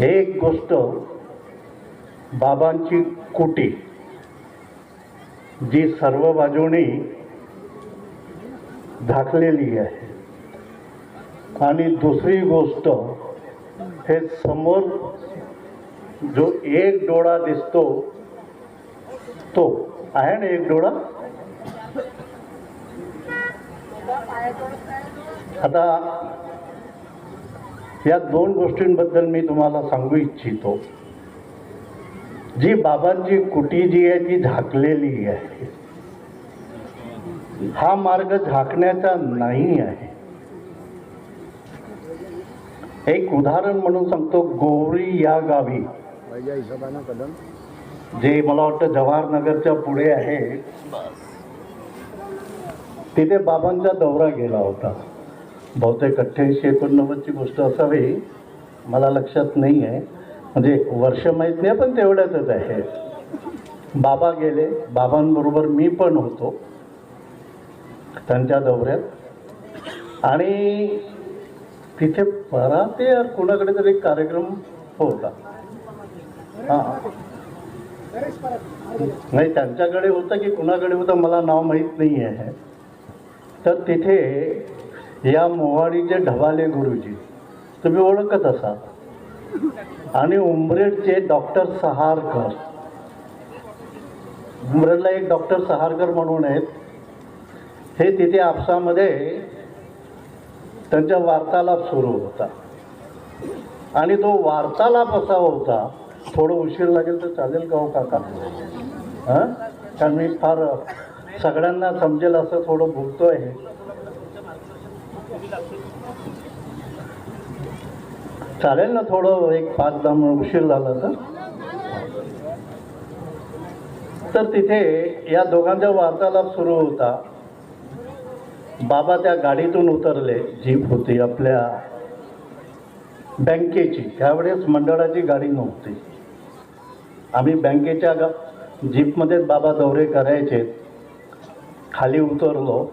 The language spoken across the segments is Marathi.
एक गोष्ट बाबांची कुटी जी सर्व बाजूनी झाकलेली आहे. आणि दुसरी गोष्ट हे समोर जो एक डोळा दिसतो तो आहे ना एक डोळा? आता या दोन गोष्टींबद्दल मी तुम्हाला सांगू इच्छितो. जी बाबांची कुटी जी आहे ती झाकलेली आहे. हा मार्ग झाकण्याचा नाही आहे. एक उदाहरण म्हणून सांगतो गोवरी या गावी. माझ्या कदम जे मला वाटतं जवाहरनगरच्या पुढे आहे. तिथे बाबांचा दौरा गेला होता. बहुतेक अठ्ठ्याऐंशी एकोणनव्वदची गोष्ट असावी मला लक्षात नाही आहे. म्हणजे वर्ष माहीत नाही पण तेवढ्यातच आहे. बाबा गेले बाबांबरोबर मी पण होतो त्यांच्या दौऱ्यात. आणि तिथे पराते यार कुणाकडे तरी एक कार्यक्रम होता. हां. नाही त्यांच्याकडे होतं की कुणाकडे होतं मला नाव माहीत नाही आहे. तर तिथे या मोवाडीचे ढवाले गुरुजी तुम्ही ओळखत असाल. आणि उमरेडचे डॉक्टर सहारकर. उमरेडला एक डॉक्टर सहारकर म्हणून आहेत. हे तिथे आपसामध्ये त्यांचा वार्तालाप सुरू होता. आणि तो वार्तालाप असा होता थोडं उशीर लागेल तर चालेल का हो काका? हां? कारण मी फार सगळ्यांना समजेल असं थोडं भुगतो आहे चालेल ना थोडं एक पाच दहा उशीर झाला तर? तर तिथे या दोघांचा वार्तालाप सुरू होता. बाबा त्या गाडीतून उतरले जीप होती आपल्या बँकेची. त्यावेळेस मंडळाची गाडी नव्हती. आम्ही बँकेच्या गा जीपमध्येच बाबा दौरे करायचे. खाली उतरलो.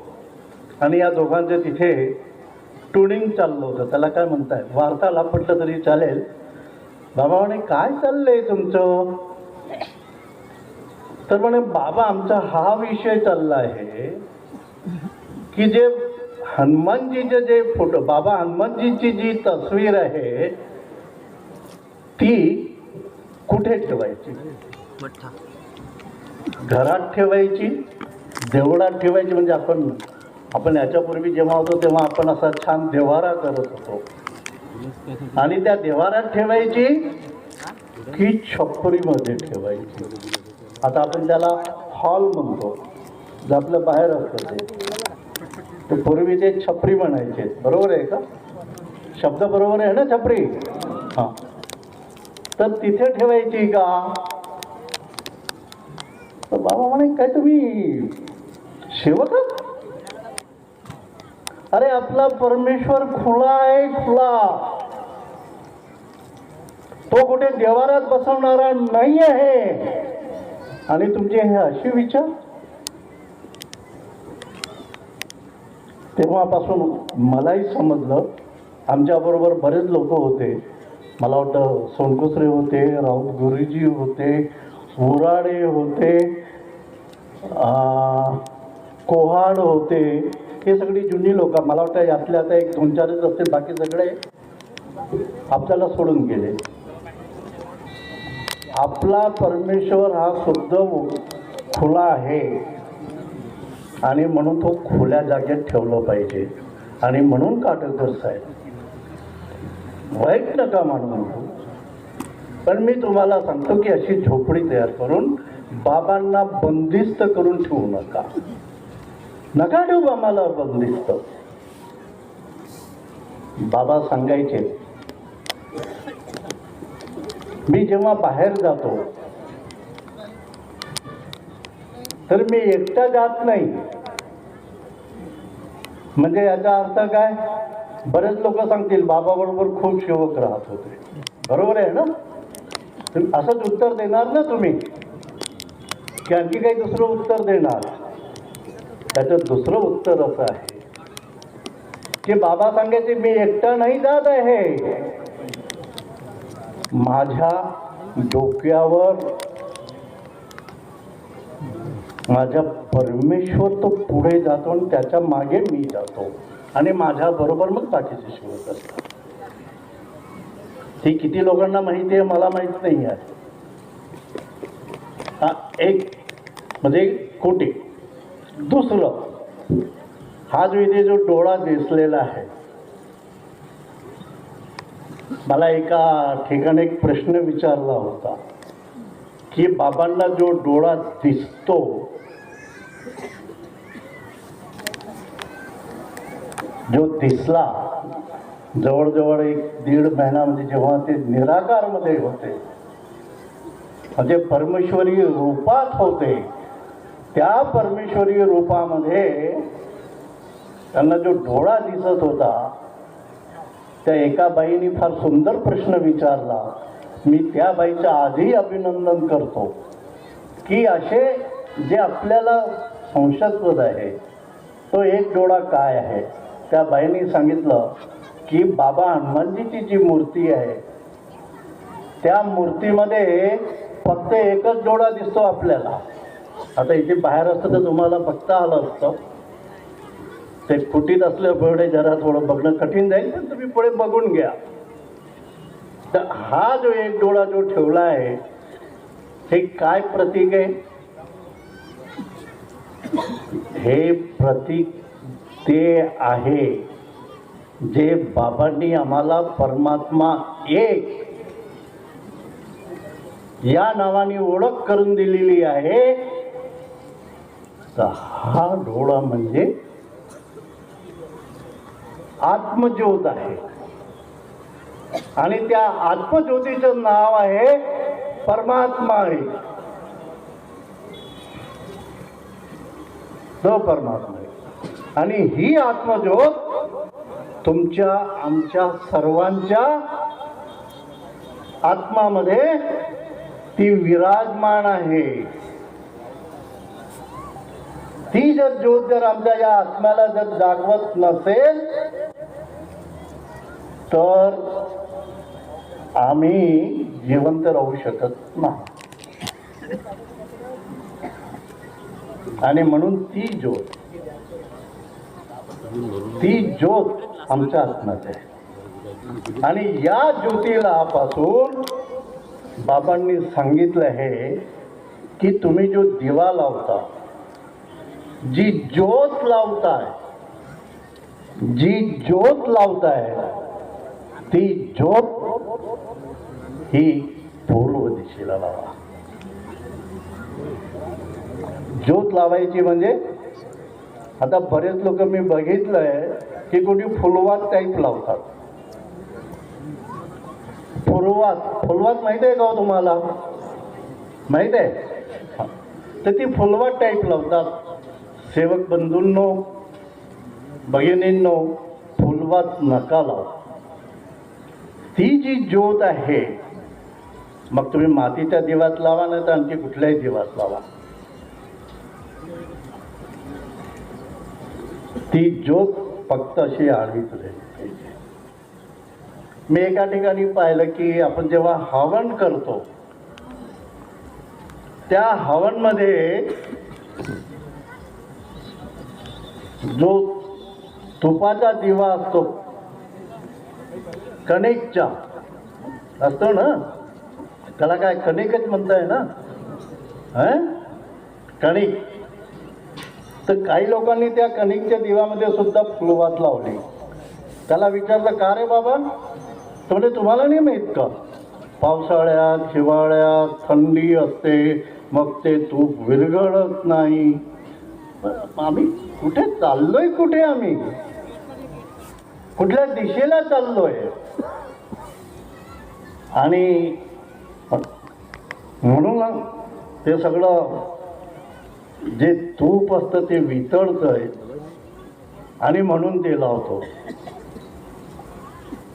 आणि या दोघांचे तिथे टुनिंग चाललं होतं. त्याला काय म्हणताय? वार्तालाप म्हटलं तरी चालेल. बाबा म्हणे काय चाललंय तुमचं? तर म्हणे बाबा आमचा हा विषय चालला आहे की जे हनुमानजीचे जे फोटो बाबा हनुमानजीची जी तस्वीर आहे ती कुठे ठेवायची? घरात ठेवायची देवळात ठेवायची म्हणजे आपण आपण याच्यापूर्वी जेव्हा होतो तेव्हा आपण असा छान देवारा करत होतो. आणि त्या देवारात ठेवायची की छपरीमध्ये ठेवायची. आता आपण त्याला हॉल म्हणतो जे आपलं बाहेर असतं ते. ते पूर्वी ते छपरी म्हणायचे. बरोबर आहे का? शब्द बरोबर आहे ना छपरी? हां. तर तिथे ठेवायची का? तर बाबा म्हणे काय तुम्ही सेवक अरे आपला परमेश्वर खुला आहे खुला. तो कुठे देवारात बसवणारा नाही आहे आणि तुमचे हे असे विचार? तेव्हापासून मलाही समजलं. आमच्याबरोबर बरेच लोक होते. मला वाटतं सोनकुसरे होते राऊत गुरुजी होते उराडे होते आ, कोहाड होते. हे सगळी जुनी लोक मला वाटतं यातले आता एक दोन चारच असतील बाकी सगळे आपल्याला सोडून गेले. आपला परमेश्वर हा शुद्ध खुला आहे आणि म्हणून तो खुल्या जागेत ठेवलं पाहिजे. आणि म्हणून काटेकर साहेब वाईट नका म्हणून पण मी तुम्हाला सांगतो की अशी झोपडी तयार करून बाबांना बंदिस्त करून ठेवू नका. नका ठेवू आम्हाला बंदिस्त बाबा सांगायचे मी जेव्हा बाहेर जातो तर मी एकटा जात नाही. म्हणजे याचा अर्थ काय? बरेच लोक सांगतील बाबाबरोबर खूप सेवक राहत होते. बरोबर आहे ना? तुम्ही असंच उत्तर देणार ना तुम्ही? की आणखी काही दुसरं उत्तर देणार? त्याचं दुसरं उत्तर असं आहे. की बाबा सांगायचे मी एकटा नाही जात आहे. माझ्या डोक्यावर माझा परमेश्वर तो पुढे जातो आणि त्याच्यामागे मी जातो. आणि माझ्या बरोबर मग बाकीचे शिवत असतात. ही किती लोकांना माहिती आहे मला माहीत नाही आहे. एक म्हणजे कोटी. दुसरं. हा जो इथे जो डोळा दिसलेला आहे मला एका ठिकाणी एक प्रश्न विचारला होता की बाबांना जो डोळा दिसतो जो दिसला जवळजवळ एक दीड महिन्यामध्ये जेव्हा ते निराकारमध्ये होते म्हणजे परमेश्वरी रूपात होते त्या परमेश्वरी रूपामध्ये त्यांना जो डोळा दिसत होता त्या एका बाईने फार सुंदर प्रश्न विचारला मी त्या बाईचं आधी अभिनंदन करतो. की असे जे आपल्याला संशयास्पद आहे तो एक डोळा काय आहे? त्या बाईने सांगितलं की बाबा हनुमानजीची जी मूर्ती आहे त्या मूर्तीमध्ये फक्त एकच डोळा दिसतो आपल्याला. आता इथे बाहेर असतं तर तुम्हाला फक्त आलं असतं. ते कुटीत असल्यामुळे जरा थोडं बघणं कठीण जाईल पण तुम्ही पुढे बघून घ्या. तर हा जो एक डोळा जो ठेवला आहे हे काय प्रतीक आहे? हे प्रतीक ते आहे जे बाबांनी आम्हाला परमात्मा एक या नावाने ओळख करून दिलेली आहे. तर हा डोळा म्हणजे आत्मज्योत आहे. आणि त्या आत्मज्योतीचं नाव आहे परमात्मा आहे तो परमात्मा आहे आणि ही आत्मज्योत तुमच्या आमच्या सर्वांच्या आत्मामध्ये ती विराजमान आहे. ती जर ज्योत जर आमच्या या आत्म्याला जर जागवत नसेल तर आम्ही जिवंत राहू शकत नाही. आणि म्हणून ती ज्योत ती ज्योत आमच्या आत्म्यात आहे. आणि या ज्योतीला पासून बाबांनी सांगितलं आहे की तुम्ही जो दिवा लावता जी ज्योत लावताय जी ज्योत लावताय ती ज्योत ही पूर्व दिशेला लावा. ज्योत लावायची म्हणजे आता बरेच लोक मी बघितलंय की कोणी फुलवात टाईप लावतात. फुलवात फुलवात माहीत आहे का हो तुम्हाला? माहीत आहे? तर ती फुलवात टाईप लावतात. सेवक बंधूंनो भगिनींनो फुलवात नका लाव. ती जी ज्योत आहे मग तुम्ही मातीच्या दिवात लावा नाही तर आणखी कुठल्याही दिवात लावा. ती ज्योत फक्त अशी आडवीच पाहिजे. मी एका ठिकाणी पाहिलं की आपण जेव्हा हवन करतो त्या हवनमध्ये जो तुपाचा दिवा असतो कणिकचा. असतो ना? त्याला काय कणिकच म्हणताय ना? कणिक. तर काही लोकांनी त्या कणिकच्या दिवामध्ये सुद्धा फुलवात लावली. त्याला विचारलं का रे बाबा? म्हणजे तुम्हाला नाही माहीत का? पावसाळ्यात हिवाळ्यात थंडी असते मग ते तूप विरघळत नाही. आम्ही कुठे चाललोय कुठे आम्ही? कुठल्या दिशेला चाललोय? आणि म्हणून ते सगळं जे तूप असतं ते वितळतंय. आणि म्हणून ते लावतो.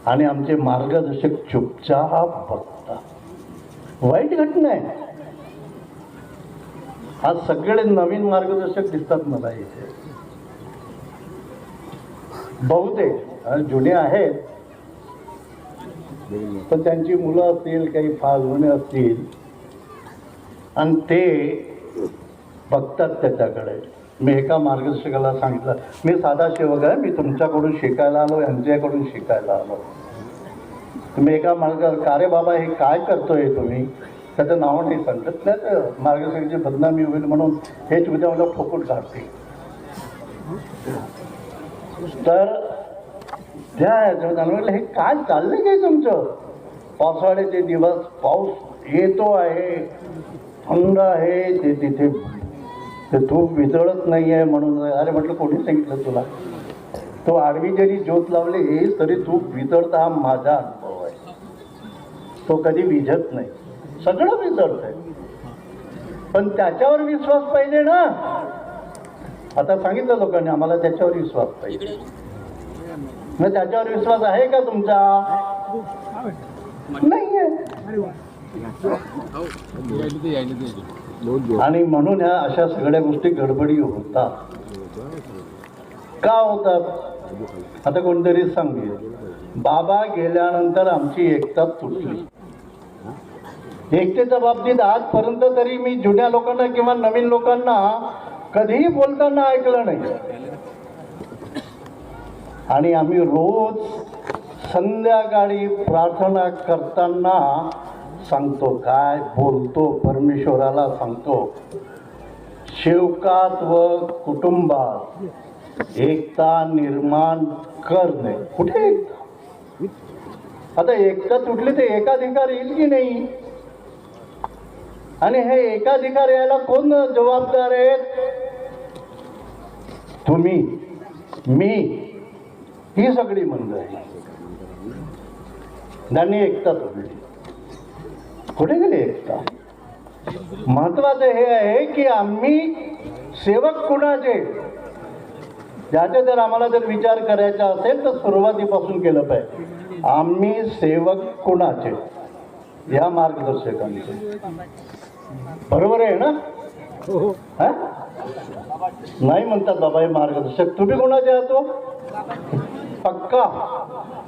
आणि आमचे मार्गदर्शक चुपचाप बघतात. वाईट घटना आहे. आज सगळे नवीन मार्गदर्शक दिसतात मला इथे. बहुतेक आणि जुने आहेत. पण त्यांची मुलं असतील काही फाल्गुने असतील आणि ते बघतात त्याच्याकडे. मी एका मार्गदर्शकाला सांगितलं मी साधा सेवक आहे मी तुमच्याकडून शिकायला आलो यांच्याकडून शिकायला आलो. तुम्ही एका मार्ग का बाबा हे काय करतोय तुम्ही? त्याचं नाव नाही सांगत. त्याचं मार्गदर्शकाची बदनामी होईल म्हणून हेच उद्या मला ठोकून काढते तर त्या याच्यावर हे काय चाललंय काय तुमचं? पावसाळ्याचे दिवस पाऊस येतो आहे थंड आहे ते तिथे ते धूप वितळत नाही आहे म्हणून. अरे म्हटलं कोणी सांगितलं तुला? तो आडवी जरी ज्योत लावली तरी धूप वितळता हा माझा अनुभव आहे. तो कधी विझत नाही. सगळं वितळत आहे पण त्याच्यावर विश्वास पाहिजे ना. आता सांगितलं लोकांनी आम्हाला त्याच्यावर विश्वास पाहिजे. मग त्याच्यावर विश्वास आहे का तुमचा? नाही आणि म्हणून ह्या अशा सगळ्या गोष्टी गडबडी होतात. का होतात? आता कोणतरी सांगेल. बाबा गेल्यानंतर आमची एकता तुटली. एकतेच्या बाबतीत आजपर्यंत तरी मी जुन्या लोकांना किंवा नवीन लोकांना कधीही बोलताना ऐकलं नाही. आणि आम्ही रोज संध्याकाळी प्रार्थना करताना सांगतो काय बोलतो परमेश्वराला? सांगतो शेवकात व कुटुंबात एकता निर्माण करणे कुठे एकता? आता एकता तुटली तर एकाधिकार येईल की नाही? आणि हे एकाधिकार यायला कोण जबाबदार आहेत? तुम्ही. मी. ही सगळी मंडळी. त्यांनी एकता तोडली. कुठे गेली एकता? महत्वाचं हे आहे की आम्ही सेवक कुणाचे? ज्याचे जर आम्हाला जर विचार करायचा असेल तर सुरुवातीपासून केलं पाहिजे. आम्ही सेवक कुणाचे? या मार्गदर्शकांचे. बरोबर आहे ना? हा? नाही म्हणतात बाबा हे मार्गदर्शक. तुम्ही कोणाचे आहात हो? पक्का?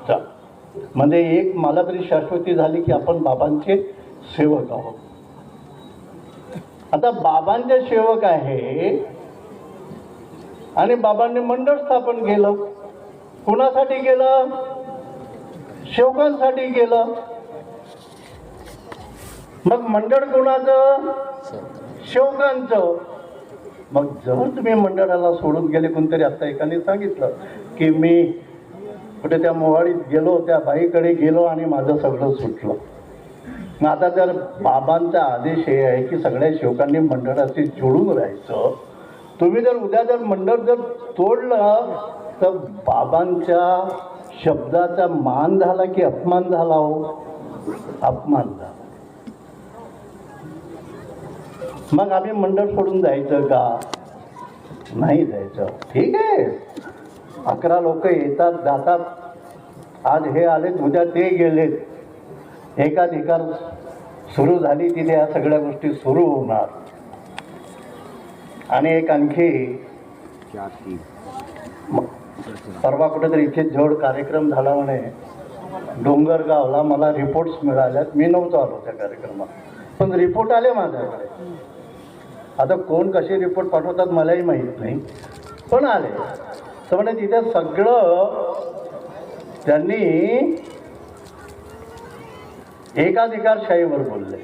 चल. म्हणजे एक मला तरी शाश्वती झाली की आपण बाबांचे सेवक आहोत. आता बाबांचे सेवक आहे आणि बाबांनी मंडळ स्थापन केलं. कुणासाठी केलं? सेवकांसाठी केलं. मग मंडळ कोणाचं? शेवकांचं. मग जर तुम्ही मंडळाला सोडून गेले कोणतरी आता एकाने सांगितलं की मी कुठे त्या मोहाळीत गेलो त्या बाईकडे गेलो आणि माझं सगळं सुटलं. मग आता जर बाबांचा आदेश हे आहे की सगळ्या शेवकांनी मंडळाशी जोडून राहायचं तुम्ही जर उद्या जर मंडळ जर तोडलं तर बाबांच्या शब्दाचा मान झाला की अपमान झाला हो? अपमान झाला. मग आम्ही मंडळ सोडून जायचं का? नाही जायचं. ठीक आहे. अकरा लोक येतात जातात. आज हे आलेत उद्या ते गेलेत. एकाधिकार सुरू झाली तिथे या सगळ्या गोष्टी सुरू होणार. आणि एक आणखी परवा कुठेतरी इथे जोड कार्यक्रम झाला म्हणे. डोंगरगावला मला रिपोर्ट्स मिळाल्यात. मी नव्हतो आलो त्या कार्यक्रमात. पण रिपोर्ट आले माझ्याकडे. आता कोण कसे रिपोर्ट पाठवतात मलाही माहीत नाही पण आले. तर म्हणजे तिथे सगळं त्यांनी एकाधिकारशाहीवर बोलले.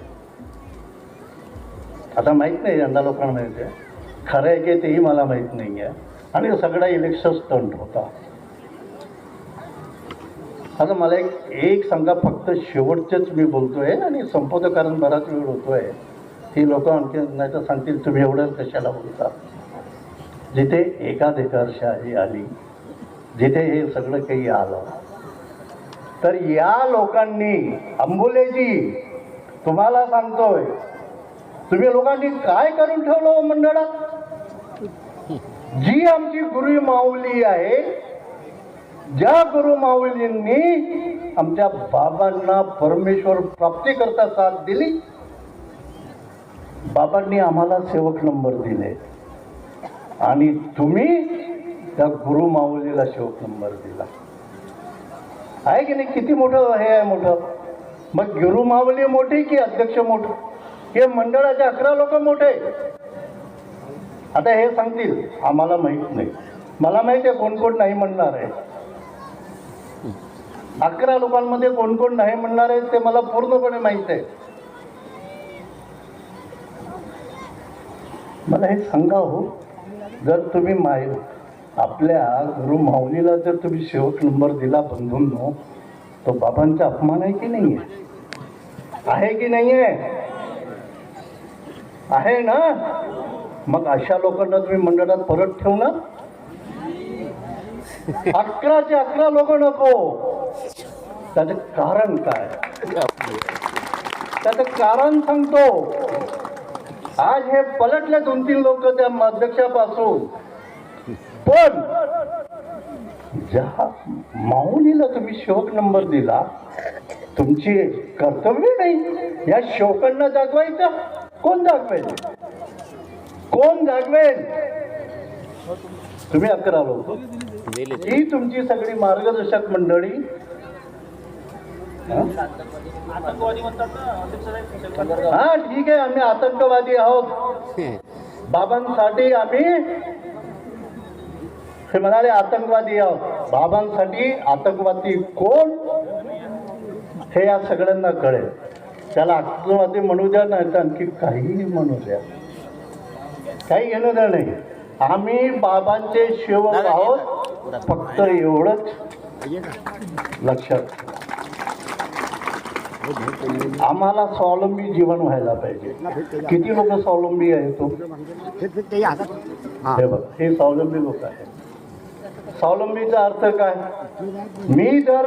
आता माहीत नाही यंदा लोकांना माहिती आहे खरं आहे की तेही मला माहीत नाही आहे आणि सगळा इलेक्शन स्टंट होता. आता मला एक एक सांगा फक्त शेवटचेच मी बोलतो आहे आणि संपवतो कारण बराच वेळ होतो आहे ती लोक आणखी नाही तर सांगतील तुम्ही एवढं कशाला बोलता? जिथे एकाधिकारशाही आली जिथे हे सगळं काही आलं तर या लोकांनी अंबुलेजी तुम्हाला सांगतोय तुम्ही लोकांनी काय करून ठेवलं हो मंडळात? जी आमची गुरु माऊली आहे ज्या गुरु माऊलींनी आमच्या बाबांना परमेश्वर प्राप्तीकरता साथ दिली बाबांनी आम्हाला सेवक नंबर दिले. आणि तुम्ही त्या गुरु माऊलीला सेवक नंबर दिला. आहे की नाही? किती मोठं हे आहे मोठं? मग गुरु माऊली मोठी की अध्यक्ष मोठं? हे मंडळाचे अकरा लोक मोठे. आता हे सांगतील आम्हाला माहीत नाही. मला माहिती आहे कोण कोण नाही म्हणणार आहे. अकरा लोकांमध्ये कोण कोण नाही म्हणणार आहेत ते मला पूर्णपणे माहीत आहे. मला हे सांगा हो. जर तुम्ही माय आपल्या गुरु माऊलीला जर तुम्ही शेवट नंबर दिला बंधूंनो तो बाबांचा अपमान आहे की नाही आहे की नाही आहे? आहे ना? मग अशा लोकांना तुम्ही मंडळात परत ठेवणार? अकराचे अकरा लोक नको. त्याचं कारण काय? त्याचं कारण सांगतो. आज हे पलटले दोन तीन लोक त्या अध्यक्षापासून पण ज्या माऊलीला तुम्ही शोक नंबर दिला तुमची कर्तव्य नाही. या शोकांना जागवायचं? कोण जागवेल? कोण जागवेल? तुम्ही अकरा लोक. ही तुमची सगळी मार्गदर्शक मंडळी हा? ठीक आहे आम्ही आतंकवादी आहोत. बाबांसाठी आम्ही हे म्हणाले आतंकवादी आहोत. बाबांसाठी आतंकवादी कोण? हे या सगळ्यांना कळेल. त्याला आतंकवादी म्हणू द्या नाही तर आणखी काहीही म्हणू द्या. काही घेणं द्या नाही. आम्ही बाबांचे सेवक आहोत. फक्त एवढंच. लक्षात. आम्हाला स्वावलंबी जीवन व्हायला पाहिजे. किती लोक स्वावलंबी आहे तो हो? हे बघ हे स्वावलंबी लोक आहेत. स्वावलंबीचा अर्थ काय? मी जर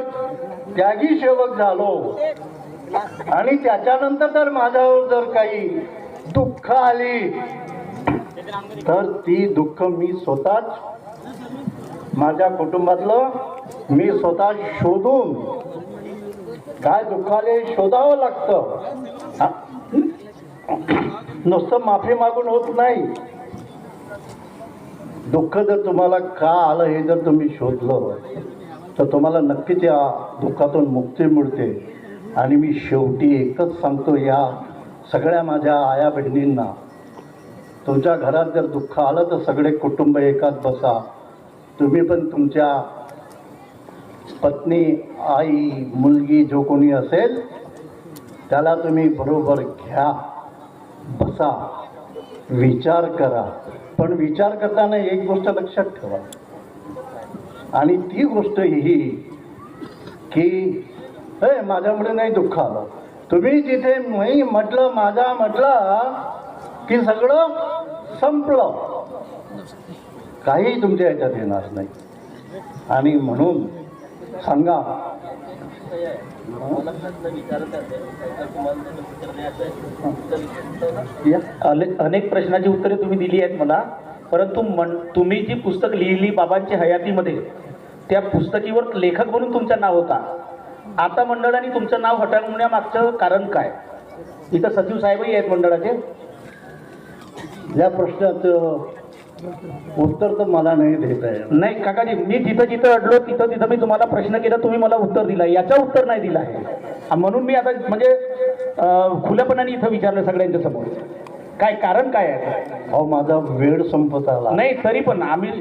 त्यागी सेवक झालो आणि त्याच्यानंतर जर माझ्यावर जर काही दुःख आली तर ती दुःख मी स्वतःच माझ्या कुटुंबातलं मी स्वतः शोधून काय दुःखाले शोधावं लागतं. नुसतं माफी मागून होत नाही. दुःख जर तुम्हाला का आलं हे जर तुम्ही शोधलं तर तुम्हाला नक्कीच या दुःखातून मुक्ती मिळते. आणि मी शेवटी एकच सांगतो या सगळ्या माझ्या आया बहिणींना तुमच्या घरात जर दुःख आलं तर सगळे कुटुंब एकात बसा. तुम्ही पण तुमच्या पत्नी आई मुलगी जो कोणी असेल त्याला तुम्ही बरोबर घ्या बसा विचार करा. पण विचार करताना एक गोष्ट लक्षात ठेवा. आणि ती गोष्ट ही की हे माझ्यामुळे नाही दुःख आलं. तुम्ही जिथे मी म्हटलं माझा म्हटलं की सगळं संपलं. काही तुमच्या ह्याच्यात येणार नाही. आणि म्हणून सांगा अनेक प्रश्नाची उत्तरे तुम्ही दिली आहेत मला. परंतु मन तुम्ही जी पुस्तक लिहिली बाबांची हयातीमध्ये त्या पुस्तकीवर लेखक म्हणून तुमचं नाव होता. आता मंडळाने तुमचं नाव हटवण्यामागचं कारण काय? इथं सचिव साहेबही आहेत मंडळाचे. या प्रश्नाचं उत्तर तर मला नाही देता येणार. नाही काकाजी मी जिथं जिथं अडलो तिथं तिथं मी तुम्हाला प्रश्न केला तुम्ही मला उत्तर दिला. याचं उत्तर नाही दिलं आहे. म्हणून मी आता म्हणजे खुल्यापणाने इथं विचारलं सगळ्यांच्या समोर. काय कारण काय आहे अहो माझा वेळ संपत आला नाही तरी पण आम्ही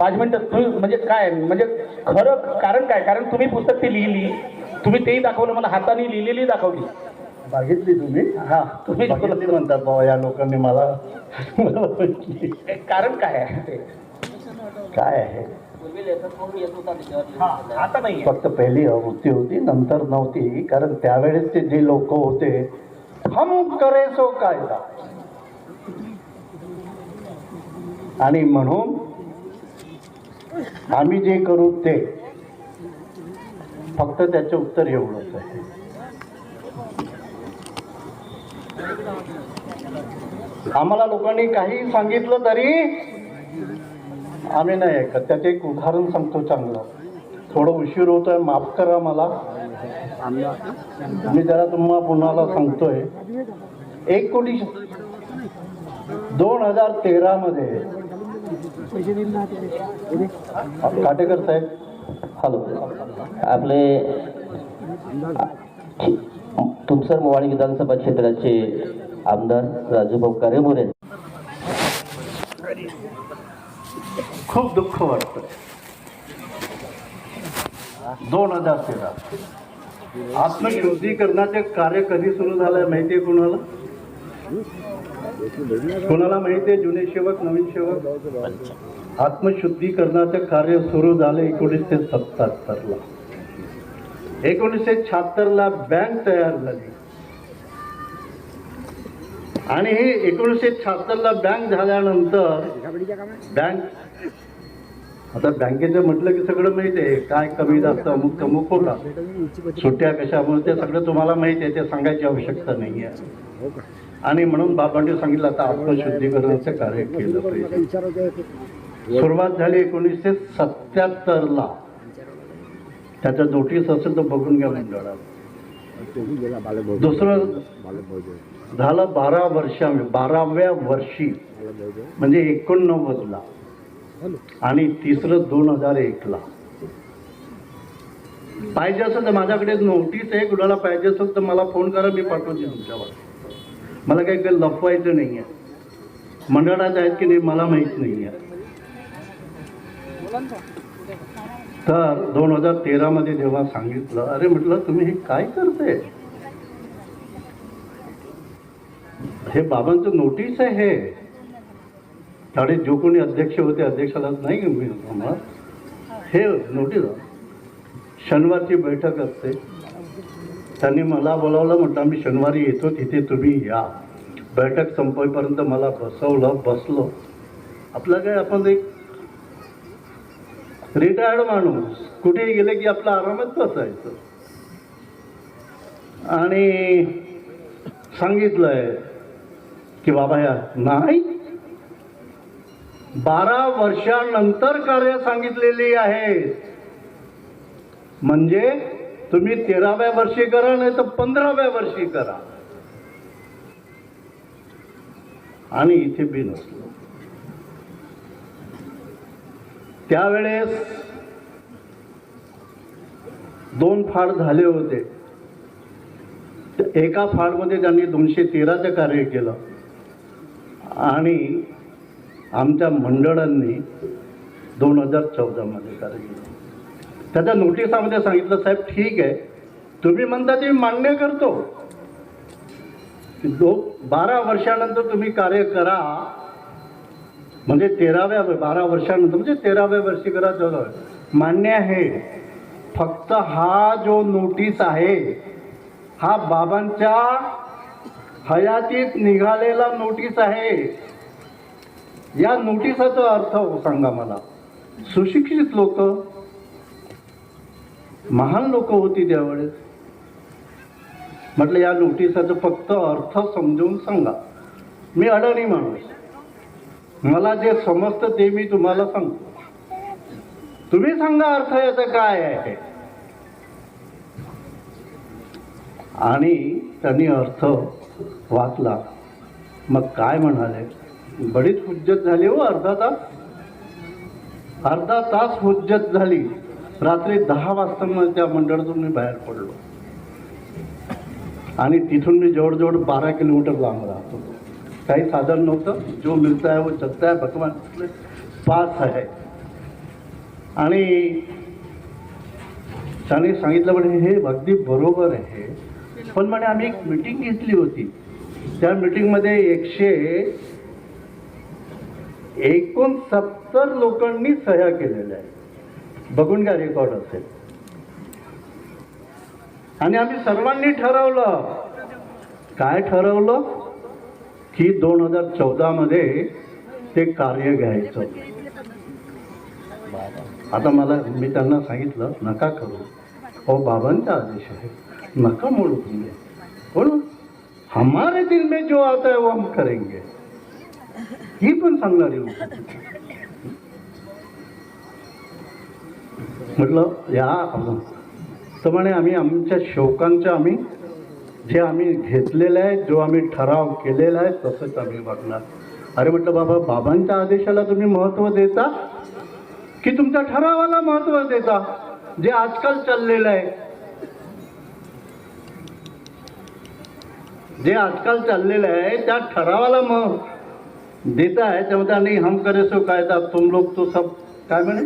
पाच मिनिटं तुम्ही म्हणजे काय म्हणजे खरं कारण काय? कारण तुम्ही पुस्तक ते लिहिली तुम्ही तेही दाखवलं मला हाताने लिहिलेली दाखवली. बघितली तुम्ही? हा. तुम्ही बघितली म्हणतात बाबा या लोकांनी मला. कारण काय आहे ते? काय आहे? हा आता नाही आहे. फक्त पहिली आवृत्ती होती नंतर नव्हती कारण त्यावेळेसचे जे लोक होते हम करे सो कायदा. आणि म्हणून आम्ही जे करू ते फक्त त्याचं उत्तर एवढंच आहे. आम्हाला लोकांनी काही सांगितलं तरी आम्ही नाही ऐकत. त्याचं एक उदाहरण सांगतो चांगलं. थोडं उशीर होतोय माफ करा मला. मी जरा तुम्हाला पुन्हाला सांगतोय. एक कोटी दोन हजार तेरामध्ये काटेकर साहेब हॅलो. आपले तुमसर मोवाळी विधानसभा क्षेत्राचे आमदार राजूभाऊ कारेमोरे. खूप दुःख वाटतं दोन हजार तेरा. आत्मशुद्धीकरणाचे कार्य कधी सुरू झालंय माहितीये कुणाला? कुणाला माहितीये जुने सेवक नवीन सेवक? आत्मशुद्धीकरणाचे कार्य सुरू झाले एकोणीसशे सत्याहत्तरला एकोणीसशे शहात्तरला बँक तयार झाली. आणि हे एकोणीसशे शहात्तरला बँक झाल्यानंतर बँक आता बँकेचं म्हटलं की सगळं माहिती आहे. काय कमी जास्त अमुक तमुक होता. सुट्ट्या कशामुळे ते सगळं तुम्हाला माहिती आहे ते सांगायची आवश्यकता नाही आहे. आणि म्हणून बाबांनी सांगितलं आता आत्मशुद्धीकरणाचं कार्य केलं पाहिजे. सुरुवात झाली एकोणीसशे सत्याहत्तरला त्याच्या नोटीस असेल तर बघून घ्या मंडळात दुसरं झालं बारा वर्षा बाराव्या वर्षी म्हणजे एकोणनव्वदला आणि तिसरं दोन हजार एकला. पाहिजे असेल तर माझ्याकडे नोटीस आहे कुणाला पाहिजे असेल तर मला फोन करा मी पाठवते तुमच्यावर. मला काही काही लपवायचं नाही आहे मंडळात आहेत की नाही मला माहीत नाही आहे तर दोन हजार तेरामध्ये जेव्हा सांगितलं अरे म्हटलं तुम्ही हे काय करते हे बाबांचं नोटीस आहे हे. त्यावेळी जो कोणी अध्यक्ष होते अध्यक्षाला नाही का मी म्हणणार हे नोटीस शनिवारची बैठक असते. त्यांनी मला बोलावलं म्हटलं आम्ही शनिवारी येतो तिथे तुम्ही या. बैठक संपेपर्यंत मला बसवलं बसलो. आपलं काय आपण एक रिटायर्ड माणूस. कुठेही गेले की आपलं आरामात बसायचं. आणि सांगितलंय की बाबा या नाही. बारा वर्षानंतर कार्य सांगितलेली आहेत म्हणजे तुम्ही तेराव्या वर्षी करा नाही तर पंधराव्या वर्षी करा. आणि इथे बी नसलं. त्यावेळेस दोन फाड झाले होते. एका फाडमध्ये त्यांनी दोनशे तेराचं कार्य केलं. आणि आमच्या मंडळांनी दोन हजार चौदामध्ये कार्य केलं. त्याच्या नोटिसामध्ये सांगितलं साहेब ठीक आहे. तुम्ही म्हणता ते मान्य करतो. दो बारा वर्षानंतर तुम्ही कार्य करा म्हणजे तेराव्या बारा वर्षानंतर म्हणजे तेराव्या वर्षी करा चलो मान्य आहे. फक्त हा जो नोटीस आहे हा बाबांच्या हयातीत निघालेला नोटीस आहे. या नोटिसाचा अर्थ हो, सांगा मला. सुशिक्षित लोक महान लोक होती त्यावेळेस. म्हटलं या नोटिसाचं फक्त अर्थ समजवून सांगा. मी अडाणी माणूस. मला जे समजतं ते मी तुम्हाला सांगतो. तुम्ही सांगा अर्थ याचा काय आहे? आणि त्यांनी अर्थ वाचला. मग काय म्हणाले? बरीच हुज्जत झाली हो अर्धा तास. अर्धा तास हुज्जत झाली. रात्री दहा वाजता मग त्या मंडळातून मी बाहेर पडलो. आणि तिथून मी जवळजवळ बारा किलोमीटर लांब राहतो. काही साधन नव्हतं. जो मिलता है वो चलता है भगवान पास आहे. आणि त्याने सांगितलं म्हणे हे अगदी बरोबर आहे. पण म्हणे आम्ही एक मिटिंग घेतली होती. त्या मिटिंगमध्ये एकशे एकोणसत्तर लोकांनी सह्या केलेल्या आहेत. बघून घ्या रेकॉर्ड असेल. आणि आम्ही सर्वांनी ठरवलं. काय ठरवलं? की दोन हजार चौदामध्ये ते कार्य घ्यायचं. आता मला मी त्यांना सांगितलं नका करू. हो बाबांचा आदेश आहे नका मोडू तुम्ही. बोलो हमारे दिल में जो आता है वो हम करेंगे. ही पण सांगणारी होती म्हटलं या तर म्हणे आम्ही आमच्या शोकांच्या आम्ही जे आम्ही घेतलेलं आहे जो आम्ही ठराव केलेला आहे तसंच आम्ही वागणार अरे म्हटलं बाबा बाबांच्या आदेशाला तुम्ही महत्त्व देता? की तुमच्या ठरावाला महत्त्व देता? जे आजकाल चाललेलं आहे. जे आजकाल चाललेलं आहे त्या ठरावाला मग देता आहे. त्यामध्ये नाही हम करे सो कायदा तुम लोग तो सब काय म्हणे?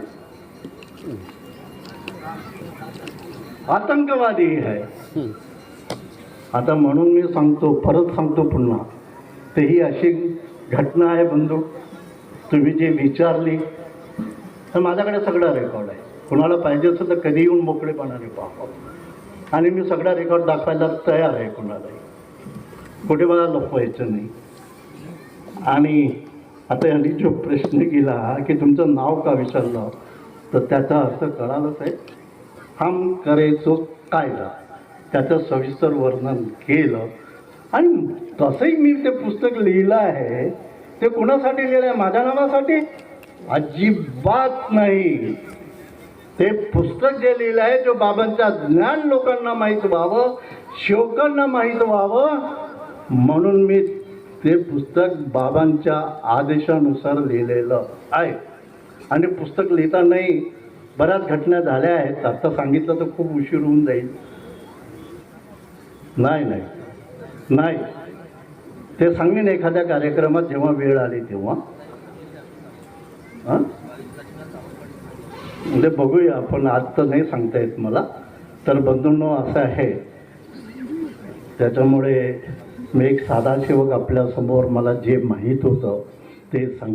आतंकवादी आहे. आता म्हणून मी सांगतो परत सांगतो पुन्हा. ते ही अशी घटना आहे बंधू. तुम्ही जे विचारली तर माझ्याकडे सगळा रेकॉर्ड आहे. कुणाला पाहिजे असेल तर कधी येऊन मोकळेपणाने पाहा आणि मी सगळा रेकॉर्ड दाखवायला तयार आहे कुणालाही. कुठे मला लपवायचं नाही. आणि आता यांनी जो प्रश्न केला की तुमचं नाव का विचारलं तर त्याचा अर्थ कळालंच आहे. हम करायचो कायदा. त्याचं सविस्तर वर्णन केलं. आणि तसंही मी ते पुस्तक लिहिलं आहे ते कुणासाठी लिहिलं आहे? माझ्या नावासाठी? अजिबात नाही. ते पुस्तक जे लिहिलं आहे जो बाबांच्या ज्ञान लोकांना माहीत व्हावं शेवकांना माहीत व्हावं म्हणून मी ते पुस्तक बाबांच्या आदेशानुसार लिहिलेलं आहे. आणि पुस्तक लिहितानाही बऱ्याच घटना झाल्या आहेत. आत्ता सांगितलं तर खूप उशीर होऊन जाईल. नाही नाही. नाही. ते सांगेन एखाद्या कार्यक्रमात जेव्हा वेळ आली तेव्हा. हां? म्हणजे बघूया आपण आज तर नाही सांगता येत मला. तर बंधूंनो असं आहे. त्याच्यामुळे मी एक साधा सेवक आपल्यासमोर मला जे माहीत होतं ते सांग